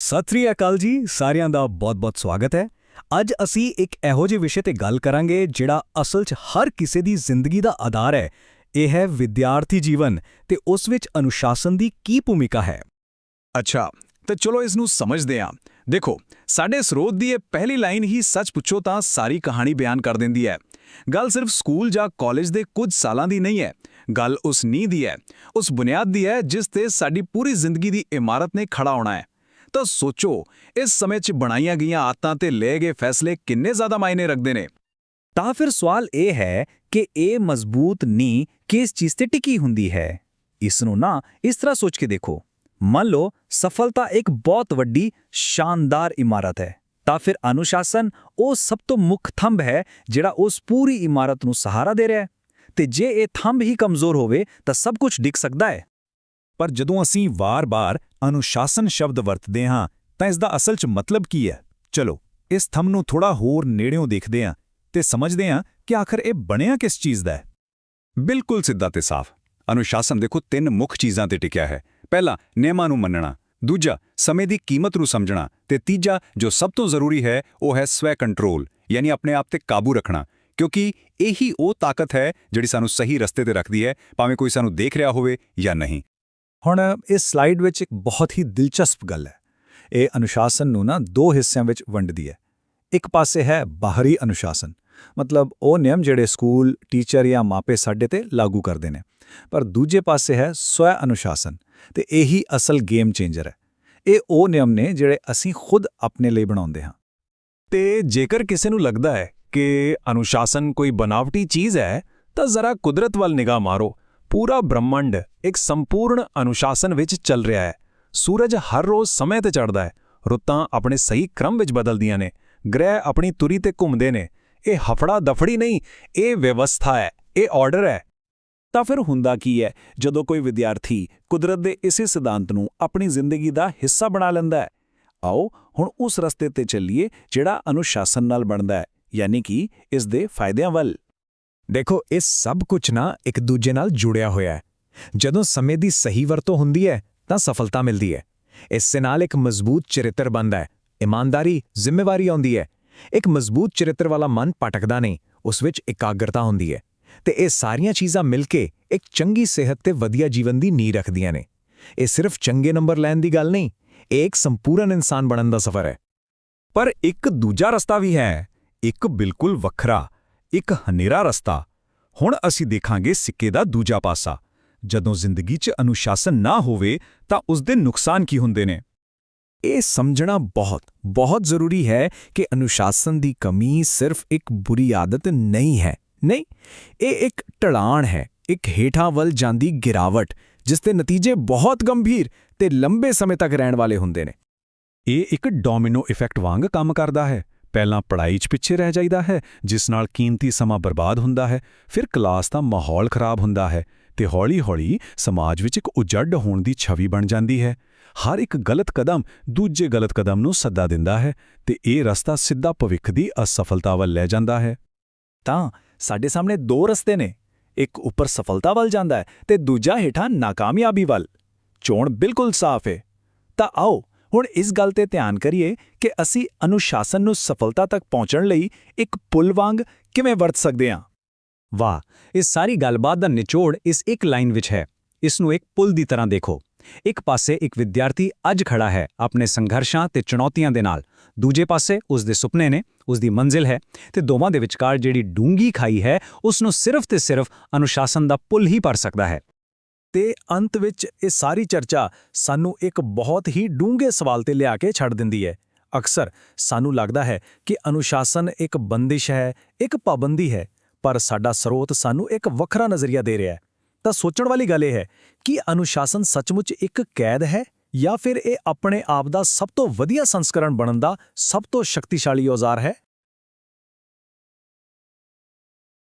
ਸਤਿ ਸ੍ਰੀ ਅਕਾਲ ਜੀ, ਸਾਰਿਆਂ ਦਾ ਬਹੁਤ-ਬਹੁਤ ਸਵਾਗਤ ਹੈ। ਅੱਜ ਅਸੀਂ ਇੱਕ ਇਹੋ ਜਿਹੇ ਵਿਸ਼ੇ ਤੇ ਗੱਲ ਕਰਾਂਗੇ, ਜਿਹੜਾ ਅਸਲ 'ਚ ਹਰ ਕਿਸੇ ਦੀ ਜ਼ਿੰਦਗੀ ਦਾ ਆਧਾਰ ਹੈ। ਇਹ ਹੈ ਵਿਦਿਆਰਥੀ ਜੀਵਨ ਤੇ ਉਸ ਵਿੱਚ ਅਨੁਸ਼ਾਸਨ ਦੀ ਕੀ ਭੂਮਿਕਾ ਹੈ। ਅੱਛਾ, ਤਾਂ ਚਲੋ ਇਸ ਨੂੰ ਸਮਝਦੇ ਹਾਂ। ਦੇਖੋ, ਸਾਡੇ ਸਰੋਤ ਦੀ ਇਹ ਪਹਿਲੀ ਲਾਈਨ ਹੀ ਸੱਚ ਪੁੱਛੋ ਤਾਂ ਸਾਰੀ ਕਹਾਣੀ ਬਿਆਨ ਕਰ ਦਿੰਦੀ ਹੈ। ਗੱਲ ਸਿਰਫ ਸਕੂਲ ਜਾਂ ਕਾਲਜ ਦੇ ਕੁਝ ਸਾਲਾਂ ਦੀ ਨਹੀਂ ਹੈ। ਗੱਲ ਉਸ ਨੀਂਹ ਦੀ ਹੈ, ਉਸ ਬੁਨਿਆਦ ਦੀ ਹੈ, ਜਿਸ ਤੇ ਸਾਡੀ ਪੂਰੀ ਜ਼ਿੰਦਗੀ ਦੀ ਇਮਾਰਤ ਨੇ ਖੜਾ ਹੋਣਾ ਹੈ। ਤਾਂ ਸੋਚੋ, ਇਸ ਸਮੇਂ 'ਚ ਬਣਾਈਆਂ ਗਈਆਂ ਆਦਤਾਂ ਤੇ ਲਏ ਗਏ ਫੈਸਲੇ ਕਿੰਨੇ ਜ਼ਿਆਦਾ ਮਾਇਨੇ ਰੱਖਦੇ ਨੇ? ਤਾਂ ਫਿਰ ਸਵਾਲ ਇਹ ਹੈ ਕਿ ਇਹ ਮਜ਼ਬੂਤ ਨੀਂਹ ਕਿਸ ਚੀਜ਼ ਤੇ ਟਿਕੀ ਹੁੰਦੀ ਹੈ? ਇਸ ਨੂੰ ਨਾ ਇਸ ਤਰ੍ਹਾਂ ਸੋਚ ਕੇ ਦੇਖੋ। ਮੰਨ ਲਓ, ਸਫਲਤਾ ਇੱਕ ਬਹੁਤ ਵੱਡੀ, ਸ਼ਾਨਦਾਰ ਇਮਾਰਤ ਹੈ। ਤਾਂ ਫਿਰ ਅਨੁਸ਼ਾਸਨ ਉਹ ਸਭ ਤੋਂ ਮੁੱਖ ਥੰਬ ਹੈ ਜਿਹੜਾ ਉਸ ਪੂਰੀ ਇਮਾਰਤ ਨੂੰ ਸਹਾਰਾ ਦੇ ਰਿਹਾ ਹੈ। ਤੇ ਜੇ ਇਹ ਥੰਬ ਹੀ ਕਮਜ਼ੋਰ ਹੋਵੇ ਤਾਂ ਸਭ ਕੁਝ ਡਿੱਗ ਸਕਦਾ ਹੈ। ਪਰ ਜਦੋਂ ਅਸੀਂ ਵਾਰ-ਵਾਰ ਅਨੁਸ਼ਾਸਨ ਸ਼ਬਦ ਵਰਤਦੇ ਹਾਂ, ਤਾਂ ਇਸ ਦਾ ਅਸਲ 'ਚ ਮਤਲਬ ਕੀ ਹੈ? ਚਲੋ, ਇਸ ਥੰਮ ਨੂੰ ਥੋੜਾ ਹੋਰ ਨੇੜਿਓਂ ਦੇਖਦੇ ਹਾਂ ਤੇ ਸਮਝਦੇ ਹਾਂ ਕਿ ਆਖਰ ਇਹ ਬਣਿਆ ਕਿਸ ਚੀਜ਼ ਦਾ ਹੈ। ਬਿਲਕੁਲ ਸਿੱਧਾ ਤੇ ਸਾਫ਼। ਅਨੁਸ਼ਾਸਨ ਦੇਖੋ, ਤਿੰਨ ਮੁੱਖ ਚੀਜ਼ਾਂ ਤੇ ਟਿਕਿਆ ਹੈ। ਪਹਿਲਾ, ਨਿਯਮਾਂ ਨੂੰ ਮੰਨਣਾ। ਦੂਜਾ, ਸਮੇਂ ਦੀ ਕੀਮਤ ਨੂੰ ਸਮਝਣਾ। ਤੇ ਤੀਜਾ, ਜੋ ਸਭ ਤੋਂ ਜ਼ਰੂਰੀ ਹੈ, ਉਹ ਹੈ ਸਵੈ ਕੰਟਰੋਲ, ਯਾਨੀ ਆਪਣੇ ਆਪ ਤੇ ਕਾਬੂ ਰੱਖਣਾ। ਕਿਉਂਕਿ ਇਹੀ ਉਹ ਤਾਕਤ ਹੈ ਜਿਹੜੀ ਸਾਨੂੰ ਸਹੀ ਰਸਤੇ ਤੇ ਰੱਖਦੀ ਹੈ, ਭਾਵੇਂ ਕੋਈ ਸਾਨੂੰ ਦੇਖ ਰਿਹਾ ਹੋਵੇ ਜਾਂ ਨਹੀਂ। ਹੁਣ ਇਸ ਸਲਾਈਡ ਵਿੱਚ ਇੱਕ ਬਹੁਤ ਹੀ ਦਿਲਚਸਪ ਗੱਲ ਹੈ। ਇਹ ਅਨੁਸ਼ਾਸਨ ਨੂੰ ਨਾ ਦੋ ਹਿੱਸਿਆਂ ਵਿੱਚ ਵੰਡਦੀ ਹੈ। ਇੱਕ ਪਾਸੇ ਹੈ ਬਾਹਰੀ ਅਨੁਸ਼ਾਸਨ, ਮਤਲਬ ਉਹ ਨਿਯਮ ਜਿਹੜੇ ਸਕੂਲ, ਟੀਚਰ ਜਾਂ ਮਾਪੇ ਸਾਡੇ ਤੇ ਲਾਗੂ ਕਰਦੇ ਨੇ। ਪਰ ਦੂਜੇ ਪਾਸੇ ਹੈ ਸਵੈ ਅਨੁਸ਼ਾਸਨ ਤੇ ਇਹੀ ਅਸਲ ਗੇਮ ਚੇਂਜਰ ਹੈ। ਇਹ ਉਹ ਨਿਯਮ ਨੇ ਜਿਹੜੇ ਅਸੀਂ ਖੁਦ ਆਪਣੇ ਲਈ ਬਣਾਉਂਦੇ ਹਾਂ। ਤੇ ਜੇਕਰ ਕਿਸੇ ਨੂੰ ਲੱਗਦਾ ਹੈ ਕਿ ਅਨੁਸ਼ਾਸਨ ਕੋਈ ਬਨਾਵਟੀ ਚੀਜ਼ ਹੈ, ਤਾਂ ਜ਼ਰਾ ਕੁਦਰਤ ਵੱਲ ਨਿਗਾਹ ਮਾਰੋ। ਪੂਰਾ ਬ੍ਰਹਮੰਡ ਇੱਕ ਸੰਪੂਰਨ ਅਨੁਸ਼ਾਸਨ ਵਿੱਚ ਚੱਲ ਰਿਹਾ ਹੈ। ਸੂਰਜ ਹਰ ਰੋਜ਼ ਸਮੇਂ ਤੇ ਚੜ੍ਹਦਾ ਹੈ। ਰੁੱਤਾਂ ਆਪਣੇ ਸਹੀ ਕ੍ਰਮ ਵਿੱਚ ਬਦਲਦੀਆਂ ਨੇ। ਗ੍ਰਹਿ ਆਪਣੀ ਤੁਰੀ ਤੇ ਘੁੰਮਦੇ ਨੇ। ਇਹ ਹਫੜਾ ਦਫੜੀ ਨਹੀਂ, ਇਹ ਵਿਵਸਥਾ ਹੈ, ਇਹ ਆਰਡਰ ਹੈ। ਤਾਂ ਫਿਰ ਹੁੰਦਾ ਕੀ ਹੈ, ਜਦੋਂ ਕੋਈ ਵਿਦਿਆਰਥੀ ਕੁਦਰਤ ਦੇ ਇਸੇ ਸਿਧਾਂਤ ਨੂੰ ਆਪਣੀ ਜ਼ਿੰਦਗੀ ਦਾ ਹਿੱਸਾ ਬਣਾ ਲੈਂਦਾ ਹੈ, ਆਓ ਹੁਣ ਉਸ ਰਸਤੇ ਤੇ ਚੱਲੀਏ ਜਿਹੜਾ ਅਨੁਸ਼ਾਸਨ ਨਾਲ ਬਣਦਾ ਹੈ, ਯਾਨੀ ਕਿ ਇਸ ਦੇ ਫਾਇਦਿਆਂ ਵੱਲ। ਦੇਖੋ, ਇਹ ਸਭ ਕੁਝ ਨਾ ਇੱਕ ਦੂਜੇ ਨਾਲ ਜੁੜਿਆ ਹੋਇਆ ਹੈ। ਜਦੋਂ ਸਮੇਂ ਦੀ ਸਹੀ ਵਰਤੋਂ ਹੁੰਦੀ ਹੈ, ਤਾਂ ਸਫਲਤਾ ਮਿਲਦੀ ਹੈ। ਇਸ ਦੇ ਨਾਲ ਇੱਕ ਮਜ਼ਬੂਤ ਚਰਿੱਤਰ ਬਣਦਾ ਹੈ। ਇਮਾਨਦਾਰੀ, ਜ਼ਿੰਮੇਵਾਰੀ ਆਉਂਦੀ ਹੈ। ਇੱਕ ਮਜ਼ਬੂਤ ਚਰਿੱਤਰ ਵਾਲਾ ਮਨ ਭਟਕਦਾ ਨਹੀਂ, ਉਸ ਵਿੱਚ ਇਕਾਗਰਤਾ ਹੁੰਦੀ ਹੈ। ਤੇ ਇਹ ਸਾਰੀਆਂ ਚੀਜ਼ਾਂ ਮਿਲ ਕੇ ਇੱਕ ਚੰਗੀ ਸਿਹਤ ਤੇ ਵਧੀਆ ਜੀਵਨ ਦੀ ਨੀਂਹ ਰੱਖਦੀਆਂ ਨੇ। ਇਹ ਸਿਰਫ ਚੰਗੇ ਨੰਬਰ ਲੈਣ ਦੀ ਗੱਲ ਨਹੀਂ, ਇਹ ਇੱਕ ਸੰਪੂਰਨ ਇਨਸਾਨ ਬਣਨ ਦਾ ਸਫ਼ਰ ਹੈ। ਪਰ ਇੱਕ ਦੂਜਾ ਰਸਤਾ ਵੀ ਹੈ। ਇੱਕ ਬਿਲਕੁਲ ਵੱਖਰਾ ਇੱਕ ਹਨੇਰਾ ਰਸਤਾ। ਹੁਣ ਅਸੀਂ ਦੇਖਾਂਗੇ ਸਿੱਕੇ ਦਾ ਦੂਜਾ ਪਾਸਾ। ਜਦੋਂ ਜ਼ਿੰਦਗੀ 'ਚ ਅਨੁਸ਼ਾਸਨ ਨਾ ਹੋਵੇ, ਤਾਂ ਉਸ ਦੇ ਨੁਕਸਾਨ ਕੀ ਹੁੰਦੇ ਨੇ? ਇਹ ਸਮਝਣਾ ਬਹੁਤ ਬਹੁਤ ਜ਼ਰੂਰੀ ਹੈ ਕਿ ਅਨੁਸ਼ਾਸਨ ਦੀ ਕਮੀ ਸਿਰਫ ਇੱਕ ਬੁਰੀ ਆਦਤ ਨਹੀਂ ਹੈ। ਨਹੀਂ, ਇਹ ਇੱਕ ਢਲਾਣ ਹੈ। ਇੱਕ ਹੇਠਾਂ ਵੱਲ ਜਾਂਦੀ ਗਿਰਾਵਟ, ਜਿਸ ਦੇ ਨਤੀਜੇ ਬਹੁਤ ਗੰਭੀਰ ਤੇ ਲੰਬੇ ਸਮੇਂ ਤੱਕ ਰਹਿਣ ਵਾਲੇ ਹੁੰਦੇ ਨੇ। ਇਹ ਇੱਕ ਡੋਮਿਨੋ ਇਫੈਕਟ ਵਾਂਗ ਕੰਮ ਕਰਦਾ ਹੈ। ਪਹਿਲਾਂ ਪੜ੍ਹਾਈ 'ਚ ਪਿੱਛੇ ਰਹਿ ਜਾਈਦਾ ਹੈ, ਜਿਸ ਨਾਲ ਕੀਮਤੀ ਸਮਾਂ ਬਰਬਾਦ ਹੁੰਦਾ ਹੈ, ਫਿਰ ਕਲਾਸ ਦਾ ਮਾਹੌਲ ਖਰਾਬ ਹੁੰਦਾ ਹੈ ਤੇ ਹੌਲੀ-ਹੌਲੀ ਸਮਾਜ ਵਿੱਚ ਇੱਕ ਉਜੜ ਹੋਣ ਦੀ ਛਵੀ ਬਣ ਜਾਂਦੀ ਹੈ। ਹਰ ਇੱਕ ਗਲਤ ਕਦਮ ਦੂਜੇ ਗਲਤ ਕਦਮ ਨੂੰ ਸੱਦਾ ਦਿੰਦਾ ਹੈ ਤੇ ਇਹ ਰਸਤਾ ਸਿੱਧਾ ਭਵਿੱਖ ਦੀ ਅਸਫਲਤਾ ਵੱਲ ਲੈ ਜਾਂਦਾ ਹੈ। ਤਾਂ ਸਾਡੇ ਸਾਹਮਣੇ ਦੋ ਰਸਤੇ ਨੇ, ਇੱਕ ਉੱਪਰ ਸਫਲਤਾ ਵੱਲ ਜਾਂਦਾ ਹੈ ਤੇ ਦੂਜਾ ਹੇਠਾਂ ਨਾਕਾਮਯਾਬੀ ਵੱਲ। ਚੋਣ ਬਿਲਕੁਲ ਸਾਫ਼ ਹੈ ਤਾਂ ਆਓ ਹੁਣ ਇਸ ਗੱਲ ਤੇ ਧਿਆਨ ਕਰੀਏ ਕਿ ਅਸੀਂ ਅਨੁਸ਼ਾਸਨ ਨੂੰ ਸਫਲਤਾ ਤੱਕ ਪਹੁੰਚਣ ਲਈ ਇੱਕ ਪੁਲ ਵਾਂਗ ਕਿਵੇਂ ਵਰਤ ਸਕਦੇ ਹਾਂ। ਵਾਹ ਇਸ ਸਾਰੀ ਗੱਲਬਾਤ ਦਾ ਨਿਚੋੜ ਇਸ ਇੱਕ ਲਾਈਨ ਵਿੱਚ ਹੈ। ਇਸ ਨੂੰ ਇੱਕ ਪੁਲ ਦੀ ਤਰ੍ਹਾਂ ਦੇਖੋ। ਇੱਕ ਪਾਸੇ ਇੱਕ ਵਿਦਿਆਰਥੀ ਅੱਜ ਖੜਾ ਹੈ ਆਪਣੇ ਸੰਘਰਸ਼ਾਂ ਤੇ ਚੁਣੌਤੀਆਂ ਦੇ ਨਾਲ। ਦੂਜੇ ਪਾਸੇ ਉਸ ਦੇ ਸੁਪਨੇ ਨੇ, ਉਸ ਦੀ ਮੰਜ਼ਿਲ ਹੈ ਤੇ ਦੋਵਾਂ ਦੇ ਵਿਚਕਾਰ ਜਿਹੜੀ ਡੂੰਗੀ ਖਾਈ ਹੈ, ਉਸ ਨੂੰ ਸਿਰਫ ਤੇ ਸਿਰਫ ਅਨੁਸ਼ਾਸਨ ਦਾ ਪੁਲ ਹੀ ਭਰ ਸਕਦਾ ਹੈ। ਤੇ ਅੰਤ ਵਿੱਚ ਇਹ ਸਾਰੀ ਚਰਚਾ ਸਾਨੂੰ ਇੱਕ ਬਹੁਤ ਹੀ ਡੂੰਘੇ ਸਵਾਲ ਤੇ ਲਿਆ ਕੇ ਛੱਡ ਦਿੰਦੀ ਹੈ। ਅਕਸਰ ਸਾਨੂੰ ਲੱਗਦਾ ਹੈ ਕਿ ਅਨੁਸ਼ਾਸਨ ਇੱਕ ਬੰਦਿਸ਼ ਹੈ, ਇੱਕ ਪਾਬੰਦੀ ਹੈ, ਪਰ ਸਾਡਾ ਸਰੋਤ ਸਾਨੂੰ ਇੱਕ ਵੱਖਰਾ ਨਜ਼ਰੀਆ ਦੇ ਰਿਹਾ ਹੈ। ਤਾਂ ਸੋਚਣ ਵਾਲੀ ਗੱਲ ਇਹ ਹੈ ਕਿ ਅਨੁਸ਼ਾਸਨ ਸੱਚਮੁੱਚ ਇੱਕ ਕੈਦ ਹੈ ਜਾਂ ਫਿਰ ਇਹ ਆਪਣੇ ਆਪ ਦਾ ਸਭ ਤੋਂ ਵਧੀਆ ਸੰਸਕਰਣ ਬਣਨ ਦਾ ਸਭ ਤੋਂ ਸ਼ਕਤੀਸ਼ਾਲੀ ਔਜ਼ਾਰ ਹੈ?